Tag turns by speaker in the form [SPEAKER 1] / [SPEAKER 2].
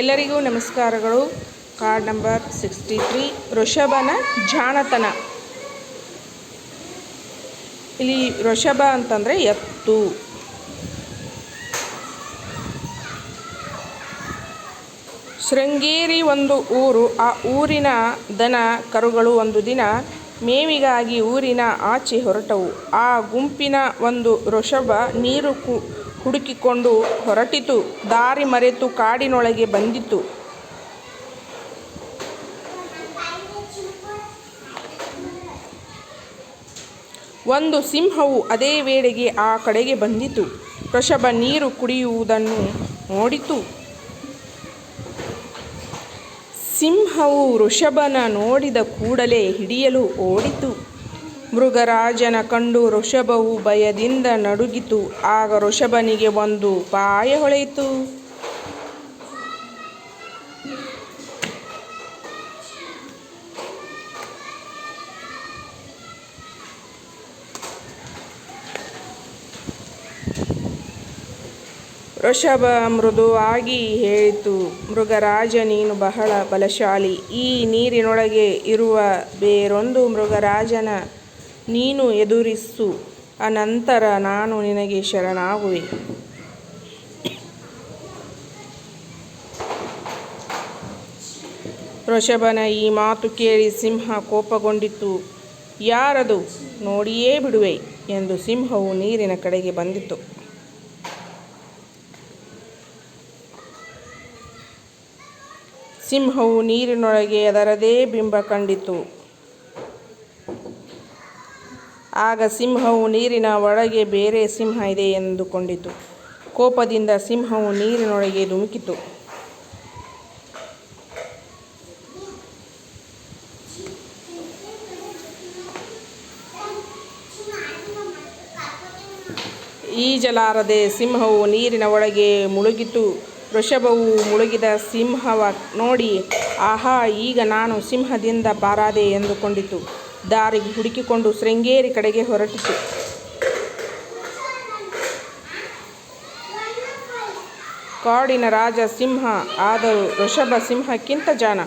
[SPEAKER 1] ಎಲ್ಲರಿಗೂ ನಮಸ್ಕಾರಗಳು. Card number sixty three ವೃಷಭನ ಜಾಣತನ. ಇಲ್ಲಿ ವೃಷಭ ಅಂತಂದರೆ ಎತ್ತು. ಶೃಂಗೇರಿ ಒಂದು ಊರು, ಆ ಊರಿನ ದನ ಕರುಗಳು ಒಂದು ದಿನ ಮೇವಿಗಾಗಿ ಊರಿನ ಆಚೆ ಹೊರಟವು. ಆ ಗುಂಪಿನ ಒಂದು ವೃಷಭ ನೀರು ಕು ಹುಡುಕಿಕೊಂಡು ಹೊರಟಿತು. ದಾರಿ ಮರೆತು ಕಾಡಿನೊಳಗೆ ಬಂದಿತು. ಒಂದು ಸಿಂಹವು ಅದೇ ವೇಳೆಗೆ ಆ ಕಡೆಗೆ ಬಂದಿತು. ವೃಷಭ ನೀರು ಕುಡಿಯುವುದನ್ನು ನೋಡಿತು. ಸಿಂಹವು ವೃಷಭನ ನೋಡಿದ ಕೂಡಲೇ ಹಿಡಿಯಲು ಓಡಿತು. ಮೃಗರಾಜನ ಕಂಡು ವೃಷಭವು ಭಯದಿಂದ ನಡುಗಿತು. ಆಗ ವೃಷಭನಿಗೆ ಒಂದು ಪಾಯ ಹೊಳೆಯಿತು. ವೃಷಭ ಮೃದುವಾಗಿ ಹೇಳಿತು, ಮೃಗರಾಜ, ನೀನು ಬಹಳ ಬಲಶಾಲಿ. ಈ ನೀರಿನೊಳಗೆ ಇರುವ ಬೇರೊಂದು ಮೃಗರಾಜನ ನೀನು ಎದುರಿಸು, ಅನಂತರ ನಾನು ನಿನಗೆ ಶರಣಾಗುವೆ. ವೃಷಭನ ಈ ಮಾತು ಕೇಳಿ ಸಿಂಹ ಕೋಪಗೊಂಡಿತು ಯಾರದು? ನೋಡಿಯೇ ಬಿಡುವೆ ಎಂದು ಸಿಂಹವು ನೀರಿನ ಕಡೆಗೆ ಬಂದಿತು ಸಿಂಹವು ನೀರಿನೊಳಗೆ ಅದರದೇ ಬಿಂಬ ಕಂಡಿತು ಆಗ ಸಿಂಹವು ನೀರಿನ ಒಳಗೆ ಬೇರೆ ಸಿಂಹ ಇದೆ ಎಂದುಕೊಂಡಿತು. ಕೋಪದಿಂದ ಸಿಂಹವು ನೀರಿನೊಳಗೆ ಧುಮುಕಿತು. ಈಜಲಾರದೆ ಸಿಂಹವು ನೀರಿನ ಒಳಗೆ ಮುಳುಗಿತು. ವೃಷಭವು ಮುಳುಗಿದ ಸಿಂಹವ ನೋಡಿ, ಆಹಾ, ಈಗ ನಾನು ಸಿಂಹದಿಂದ ಪಾರಾದೆ ಎಂದುಕೊಂಡಿತು. ದಾರಿ ಹುಡುಕಿಕೊಂಡು ಶೃಂಗೇರಿ ಕಡೆಗೆ ಹೊರಟಿತು. ಕಾಡಿನ ರಾಜ ಸಿಂಹ ಆದರೂ ಋಷಭ ಸಿಂಹಕ್ಕಿಂತ ಜಾಣ